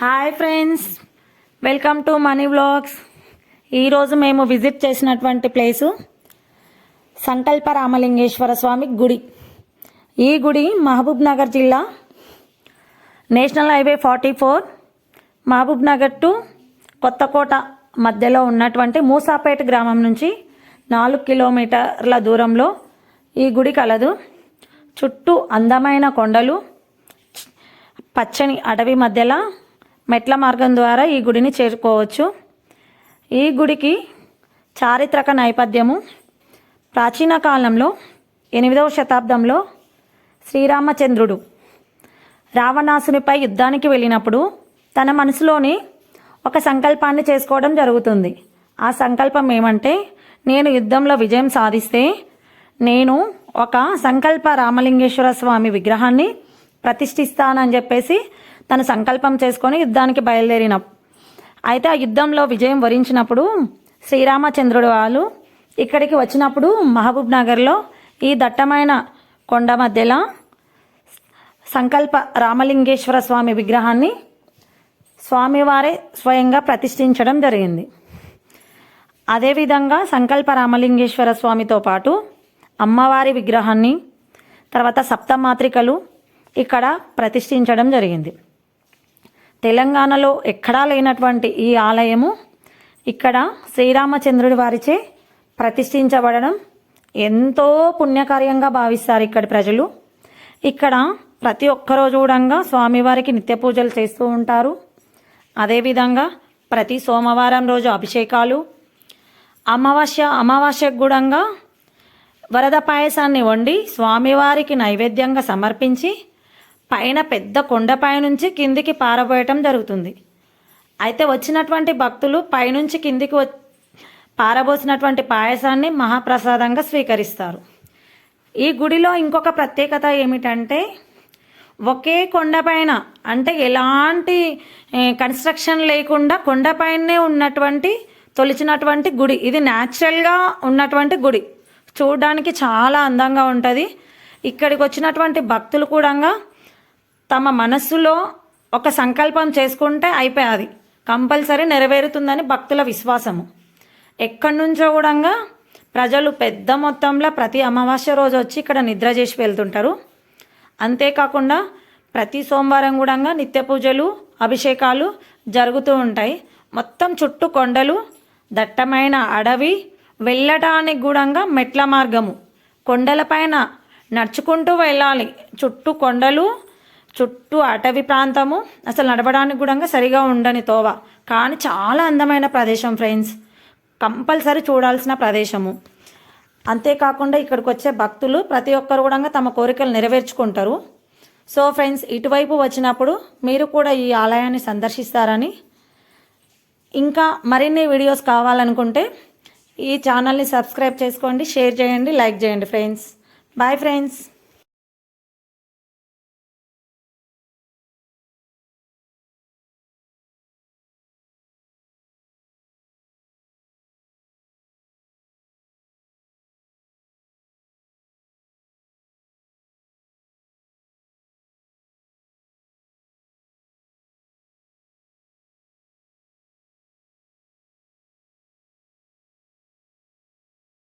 Hi friends welcome to money vlogs. ఈరోజు మేము visit చేసినటువంటి ప్లేసు సంకల్ప రామలింగేశ్వర స్వామి గుడి. ఈ గుడి మహబూబ్ నగర్ జిల్లా national highway forty four Mahabub Nagar to Kothakota మధ్యలో ఉన్నటువంటి మూసాపేట గ్రామం నుంచి నాలుగు కిలోమీటర్ల దూరంలో ఈ గుడి కలదు. చుట్టూ అందమైన కొండలు పచ్చని అడవి మధ్యలో మెట్ల మార్గం ద్వారా ఈ గుడిని చేరుకోవచ్చు. ఈ గుడికి చారిత్రక నేపథ్యము. ప్రాచీన కాలంలో ఎనిమిదవ శతాబ్దంలో శ్రీరామచంద్రుడు రావణాసునిపై యుద్ధానికి వెళ్ళినప్పుడు తన మనసులోని ఒక సంకల్పాన్ని చేసుకోవడం జరుగుతుంది. ఆ సంకల్పం ఏమంటే నేను యుద్ధంలో విజయం సాధిస్తే నేను ఒక సంకల్ప రామలింగేశ్వర స్వామి విగ్రహాన్ని ప్రతిష్ఠిస్తానని చెప్పేసి తను సంకల్పం చేసుకొని యుద్ధానికి బయలుదేరిన. అయితే ఆ యుద్ధంలో విజయం వరించినప్పుడు శ్రీరామచంద్రుడు వాళ్ళు ఇక్కడికి వచ్చినప్పుడు మహబూబ్ నగర్లో ఈ దట్టమైన కొండ మధ్యలో సంకల్ప రామలింగేశ్వర స్వామి విగ్రహాన్ని స్వామివారే స్వయంగా ప్రతిష్ఠించడం జరిగింది. అదేవిధంగా సంకల్ప రామలింగేశ్వర స్వామితో పాటు అమ్మవారి విగ్రహాన్ని తర్వాత సప్తమాత్రికలు ఇక్కడ ప్రతిష్ఠించడం జరిగింది. తెలంగాణలో ఎక్కడా లేనటువంటి ఈ ఆలయము ఇక్కడ శ్రీరామచంద్రుడి వారిచే ప్రతిష్ఠించబడడం ఎంతో పుణ్యకార్యంగా భావిస్తారు ఇక్కడి ప్రజలు. ఇక్కడ ప్రతి ఒక్కరోజు కూడా స్వామివారికి నిత్య పూజలు చేస్తూ ఉంటారు. అదేవిధంగా ప్రతి సోమవారం రోజు అభిషేకాలు. అమావాస్య అమావాస్యకు గుడంగా వరద పాయసాన్ని వండి స్వామివారికి నైవేద్యంగా సమర్పించి పైన పెద్ద కొండపై నుంచి కిందికి పారబోయటం జరుగుతుంది. అయితే వచ్చినటువంటి భక్తులు పైనుంచి కిందికి వ పారబోసినటువంటి పాయసాన్ని మహాప్రసాదంగా స్వీకరిస్తారు. ఈ గుడిలో ఇంకొక ప్రత్యేకత ఏమిటంటే ఒకే కొండపైన అంటే ఎలాంటి కన్స్ట్రక్షన్ లేకుండా కొండపైనే ఉన్నటువంటి తొలిచినటువంటి గుడి. ఇది న్యాచురల్గా ఉన్నటువంటి గుడి. చూడడానికి చాలా అందంగా ఉంటుంది. ఇక్కడికి వచ్చినటువంటి భక్తులు కూడా తమ మనస్సులో ఒక సంకల్పం చేసుకుంటే అయిపోయాది. కంపల్సరీ నెరవేరుతుందని భక్తుల విశ్వాసము. ఎక్కడి నుంచో కూడా ప్రజలు పెద్ద మొత్తంలో ప్రతి అమావాస్య రోజు వచ్చి ఇక్కడ నిద్ర చేసి వెళ్తుంటారు. అంతేకాకుండా ప్రతి సోమవారం కూడా నిత్య పూజలు అభిషేకాలు జరుగుతూ ఉంటాయి. మొత్తం చుట్టూ కొండలు దట్టమైన అడవి వెళ్ళటానికి కూడా మెట్ల మార్గము. కొండలపైన నడుచుకుంటూ వెళ్ళాలి. చుట్టూ కొండలు చుట్టూ అటవీ ప్రాంతము. అసలు నడవడానికి కూడా సరిగా ఉండని తోవ. కానీ చాలా అందమైన ప్రదేశం ఫ్రెండ్స్ కంపల్సరీ చూడాల్సిన ప్రదేశము. అంతేకాకుండా ఇక్కడికి వచ్చే భక్తులు ప్రతి ఒక్కరు కూడా తమ కోరికలు నెరవేర్చుకుంటారు. సో ఫ్రెండ్స్ ఇటువైపు వచ్చినప్పుడు మీరు కూడా ఈ ఆలయాన్ని సందర్శిస్తారని. ఇంకా మరిన్ని వీడియోస్ కావాలనుకుంటే ఈ ఛానల్ని సబ్స్క్రైబ్ చేసుకోండి షేర్ చేయండి లైక్ చేయండి ఫ్రెండ్స్ బాయ్ ఫ్రెండ్స్